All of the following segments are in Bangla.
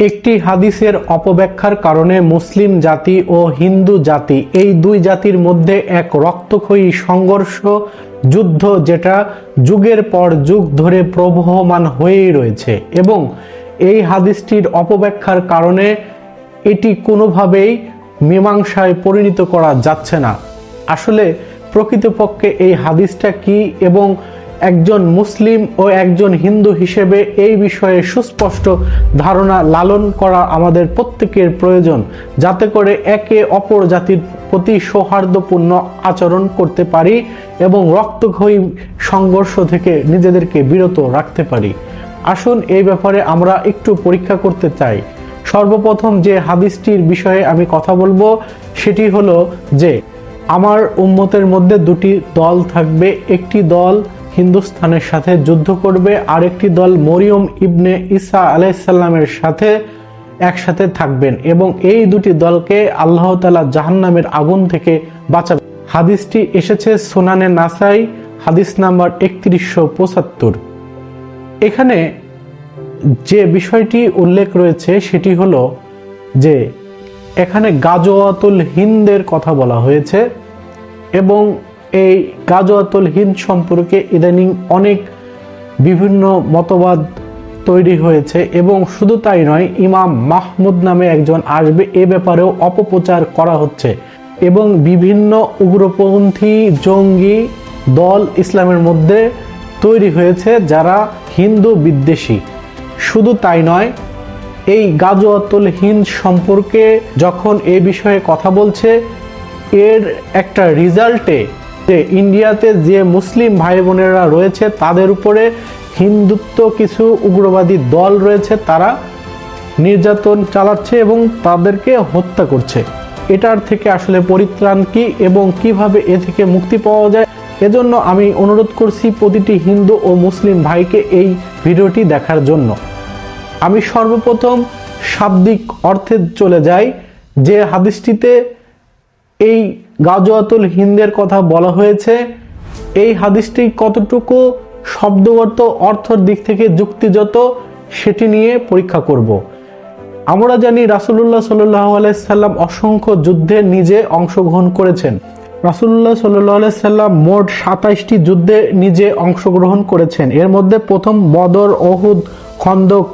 একটি হাদিসের অপব্যাখ্যার কারণে মুসলিম জাতি ও হিন্দু জাতি, এই দুই জাতির মধ্যে এক রক্তক্ষয়ী সংঘর্ষ, যুদ্ধ যেটা যুগের পর যুগ ধরে প্রবহমান হয়েই রয়েছে এবং এই হাদিসটির অপব্যাখ্যার কারণে এটি কোনোভাবেই মীমাংসায় পরিণত করা যাচ্ছে না। আসলে প্রকৃতপক্ষে এই হাদিসটা কি এবং একজন মুসলিম ও একজন হিন্দু হিসেবে এই বিষয়ে সুস্পষ্ট ধারণা লালন করা আমাদের প্রত্যেকের প্রয়োজন, যাতে করে একে অপর জাতির প্রতি সৌহার্দ্যপূর্ণ আচরণ করতে পারি এবং রক্তক্ষয়ী সংঘর্ষ থেকে নিজেদেরকে বিরত রাখতে পারি। আসুন এই ব্যাপারে আমরা একটু পরীক্ষা করতে চাই। সর্বপ্রথম যে হাদিসটির বিষয়ে আমি কথা বলব, সেটি হলো যে, আমার উম্মতের মধ্যে দুটি দল থাকবে। একটি দল হিন্দুস্তানের সাথে যুদ্ধ করবে আরেকটি দল মরিয়ম ইবনে ঈসা আলাইসাল্লামের সাথে একসাথে থাকবেন এবং এই দুটি দলকে আল্লাহ তালা জাহান্নামের আগুন থেকে বাঁচাবে। হাদিসটি এসেছে সোনানে নাসাই, হাদিস নাম্বার একত্রিশশো পঁচাত্তর। এখানে যে বিষয়টি উল্লেখ রয়েছে সেটি হলো যে এখানে গাজোয়াতুল হিন্দের কথা বলা হয়েছে এবং এই গাজোয়াতুল হিন্দ সম্পর্কে ইদানিং অনেক বিভিন্ন মতবাদ তৈরি হয়েছে এবং শুধু তাই নয়, ইমাম মাহমুদ নামে একজন আসবে এ ব্যাপারেও অপপ্রচার করা হচ্ছে এবং বিভিন্ন উগ্রপন্থী জঙ্গি দল ইসলামের মধ্যে তৈরি হয়েছে যারা হিন্দু বিদ্বেষী। শুধু তাই নয়, এই গাজওয়াতুল হিন্দ সম্পর্কে যখন এ বিষয়ে কথা বলছে, এর একটা রেজাল্টে যে ইন্ডিয়াতে যে মুসলিম ভাই বোনেরা রয়েছে, তাদের উপরে হিন্দুত্ব কিছু উগ্রবাদী দল রয়েছে, তারা নির্যাতন চালাচ্ছে এবং তাদেরকে হত্যা করছে। এটার থেকে আসলে পরিত্রাণ কি এবং কীভাবে এ থেকে মুক্তি পাওয়া যায়? এজন্য আমি অনুরোধ করছি প্রতিটি হিন্দু ও মুসলিম ভাইকে এই ভিডিওটি দেখার জন্য। আমি সর্বপ্রথম শাব্দিক অর্থে চলে যাই। যে হাদিসটিতে এই গাজওয়াতুল হিন্দের কথা বলা হয়েছে, এই হাদিসটি কতটুকু শব্দগত অর্থর দিক থেকে যুক্তিযত সেটি নিয়ে পরীক্ষা করব। আমরা জানি রাসুলুল্লাহ আলাইসাল্লাম অসংখ্য যুদ্ধে নিজে অংশগ্রহণ করেছেন। রাসুল্লাহ সাল্লাহ সাল্লাম মোট সাতাইশটি যুদ্ধে নিজে অংশগ্রহণ করেছেন। এর মধ্যে প্রথম Badr Uhud Khandaq,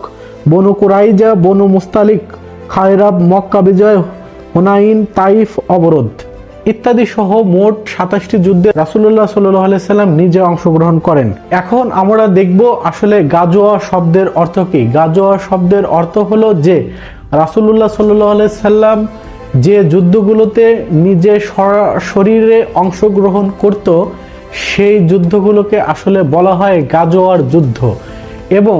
Banu Qurayza, Banu Mustaliq, খায়রাব, Mecca বিজয়, হুনাইন, তাইফ অবরোধ। ইত্যাদি সহ মোট সাতাশটি যুদ্ধে রাসুল্লাহ সাল্লাহ সাল্লাম নিজে অংশগ্রহণ করেন। এখন আমরা দেখব আসলে গাজোয়া শব্দের অর্থ কি। গাজোয়া শব্দের অর্থ হলো যে রাসুল্লাহ সাল্লাহ সাল্লাম যে যুদ্ধগুলোতে নিজে শরীরে অংশগ্রহণ করত, সেই যুদ্ধগুলোকে আসলে বলা হয় গাজোয়ার যুদ্ধ। এবং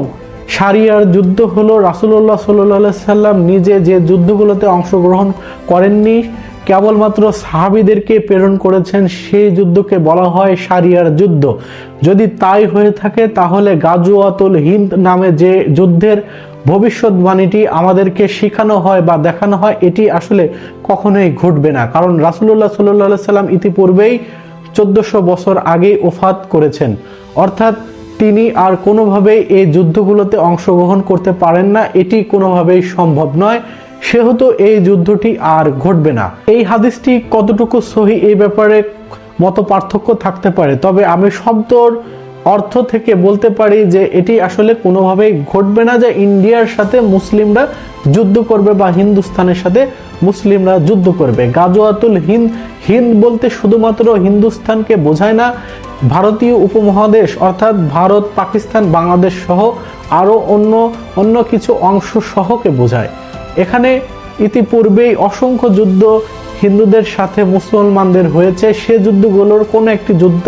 সারিয়ার যুদ্ধ হলো রাসুল্লাহ সাল্লাহ সাল্লাম নিজে যে যুদ্ধগুলোতে অংশগ্রহণ করেননি কেবলমাত্র সাহাবিদেরকে প্রেরণ করেছেন, সেই যুদ্ধকে বলা হয় সারিয়ার যুদ্ধ। যদি তাই হয়ে থাকে, তাহলে গাজুয়াতুল হিন্দ নামে যে যুদ্ধের ভবিষ্যৎবাণীটি আমাদেরকে শেখানো হয় বা দেখানো হয়, এটি আসলে কখনোই ঘটবে না। কারণ রাসুল্লাহ সাল্লাহ সাল্লাম ইতিপূর্বেই চোদ্দশো বছর আগেই ওফাত করেছেন। অর্থাৎ তিনি আর কোনোভাবেই এই যুদ্ধগুলোতে অংশগ্রহণ করতে পারেন না, এটি কোনোভাবেই সম্ভব নয়। সেহেতু এই যুদ্ধটি আর ঘটবে না। এই হাদিসটি কতটুকু সহি এই ব্যাপারে মত পার্থক্য থাকতে পারে, তবে আমি শব্দর অর্থ থেকে বলতে পারি যে এটি আসলে কোনোভাবেই ঘটবে না যে ইন্ডিয়ার সাথে মুসলিমরা যুদ্ধ করবে বা হিন্দুস্তানের সাথে মুসলিমরা যুদ্ধ করবে। গাজোয়াতুল হিন্দ হিন্দ বলতে শুধুমাত্র হিন্দুস্তানকে বোঝায় না, ভারতীয় উপমহাদেশ অর্থাৎ ভারত, পাকিস্তান, বাংলাদেশ সহ আরও অন্য অন্য কিছু অংশ সহকে বোঝায়। এখানে ইতিপূর্বেই অসংখ্য যুদ্ধ হিন্দুদের সাথে মুসলমানদের হয়েছে। সে যুদ্ধগুলোর কোনো একটি যুদ্ধ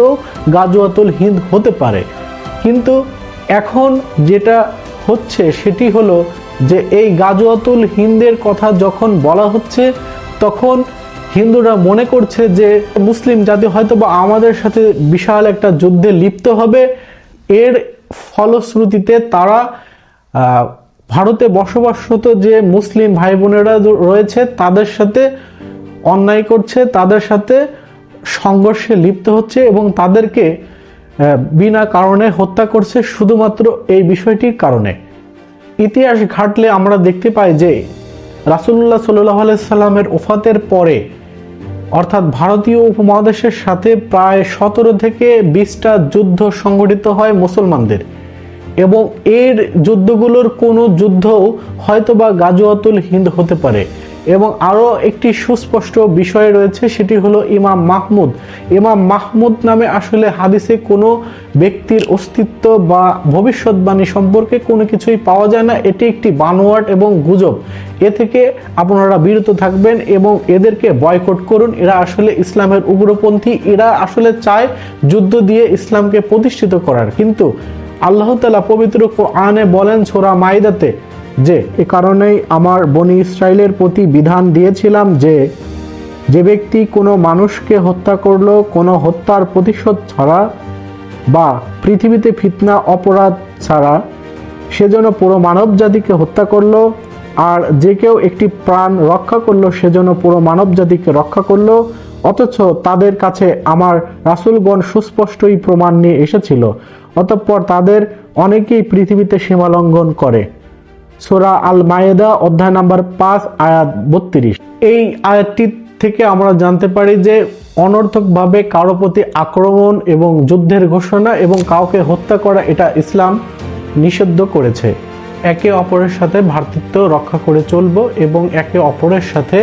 গাজওয়াতুল হিন্দ হতে পারে। কিন্তু এখন যেটা হচ্ছে সেটি হলো যে এই গাজওয়াতুল হিন্দের কথা যখন বলা হচ্ছে, তখন হিন্দুরা মনে করছে যে মুসলিম জাতি হয়তো বা আমাদের সাথে বিশাল একটা যুদ্ধে লিপ্ত হবে। এর ফলশ্রুতিতে তারা ভারতে বসবাসরত যে মুসলিম ভাই বোনেরা রয়েছে, তাদের সাথে অন্যায় করছে, তাদের সাথে সংঘর্ষে লিপ্ত হচ্ছে এবং তাদেরকে বিনা কারণে হত্যা করছে শুধুমাত্র এই বিষয়টির কারণে। ইতিহাস ঘাটলে আমরা দেখতে পাই যে রাসুল্লাহ সাল্লাহ সাল্লামের ওফাতের পরে, অর্থাৎ ভারতীয় উপমহাদেশের সাথে প্রায় সতেরো থেকে বিশটা যুদ্ধ সংগঠিত হয় মুসলমানদের। এবং এর যুদ্ধগুলোর কোনো যুদ্ধও হয়তোবা গাজুয়াতুল হিন্দ হতে পারে। এবং আরও একটি সুস্পষ্ট বিষয় রয়েছে, সেটি হলো ইমাম মাহমুদ। ইমাম মাহমুদ নামে আসলে হাদিসে কোনো ব্যক্তির অস্তিত্ব বা ভবিষ্যৎবাণী সম্পর্কে কোনো কিছুই পাওয়া যায় না। এটি একটি বানোয়াট এবং গুজব। এ থেকে আপনারা বিরত থাকবেন এবং এদেরকে বয়কট করুন। এরা আসলে ইসলামের উগ্রপন্থী। এরা আসলে চায় যুদ্ধ দিয়ে ইসলামকে প্রতিষ্ঠিত করার। কিন্তু আল্লাহ তালা পবিত্র কোরআনে বলেন ছোরা মাইদাতে যে, এ কারণেই আমার বনি ইসরায়েলের প্রতি বিধান দিয়েছিলাম যে যে ব্যক্তি কোনো মানুষকে হত্যা করল, কোনো হত্যার প্রতিশোধ ছাড়া বা পৃথিবীতে ফিতনা, অপরাধ ছাড়া সে যেন পুরো মানব জাতিকে হত্যা করল আর যে কেউ একটি প্রাণ রক্ষা করল, সে যেন পুরো মানব জাতিকে রক্ষা করল। অথচ তাদের কাছে আমার রাসূলগণ সুস্পষ্টই প্রমাণ নিয়ে এসেছিল। অতঃপর তাদের অনেকেই পৃথিবীতে সীমালঙ্ঘন করে। সোরা আল মায়েদা অধ্যায় নাম্বার পাঁচ, আয়াত বত্রিশ। এই আয়াতটি থেকে আমরা জানতে পারি যে, অনর্থকভাবে কারও প্রতি আক্রমণ এবং যুদ্ধের ঘোষণা এবং কাউকে হত্যা করা এটা ইসলাম নিষিদ্ধ করেছে। একে অপরের সাথে ভ্রাতৃত্ব রক্ষা করে চলব এবং একে অপরের সাথে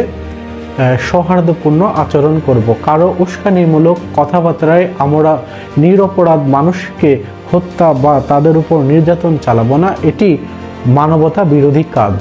সৌহার্দ্যপূর্ণ আচরণ করব। কারও উস্কানিমূলক কথাবার্তায় আমরা নিরপরাধ মানুষকে হত্যা বা তাদের উপর নির্যাতন চালাবো না এটি মানবতা বিরোধী কাজ।